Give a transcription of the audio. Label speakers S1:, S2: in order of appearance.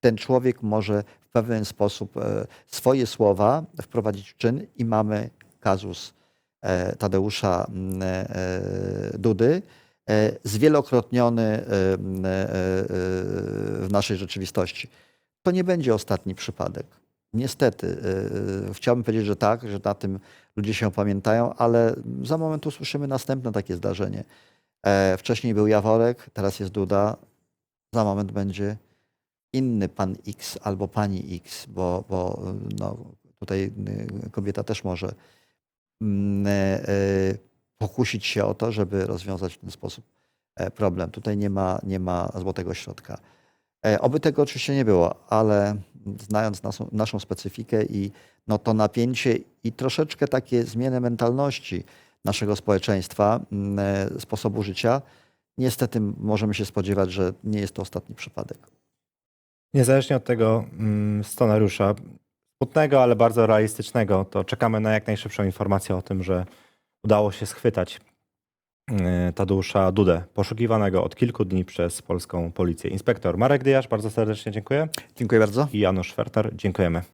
S1: ten człowiek może w pewien sposób e, swoje słowa wprowadzić w czyn i mamy kazus e, Tadeusza mm, e, Dudy, zwielokrotniony m, e, w naszej rzeczywistości. To nie będzie ostatni przypadek. Niestety, chciałbym powiedzieć, że tak, że na tym ludzie się pamiętają, ale za moment usłyszymy następne takie zdarzenie. Wcześniej był Jaworek, teraz jest Duda, za moment będzie inny pan X albo pani X, bo, bo no, tutaj y, kobieta też może mm, e, e, pokusić się o to, żeby rozwiązać w ten sposób e, problem. Tutaj nie ma, nie ma złotego środka. E, Oby tego oczywiście nie było, ale znając naszą, naszą specyfikę i no to napięcie i troszeczkę takie zmiany mentalności naszego społeczeństwa, mm, e, sposobu życia, niestety możemy się spodziewać, że nie jest to ostatni przypadek.
S2: Niezależnie od tego mm, scenariusza, smutnego, ale bardzo realistycznego, to czekamy na jak najszybszą informację o tym, że udało się schwytać y, Tadeusza Dudę, poszukiwanego od kilku dni przez polską policję. Inspektor Marek Dyjasz, bardzo serdecznie dziękuję.
S1: Dziękuję bardzo.
S2: I Janusz Ferter, dziękujemy.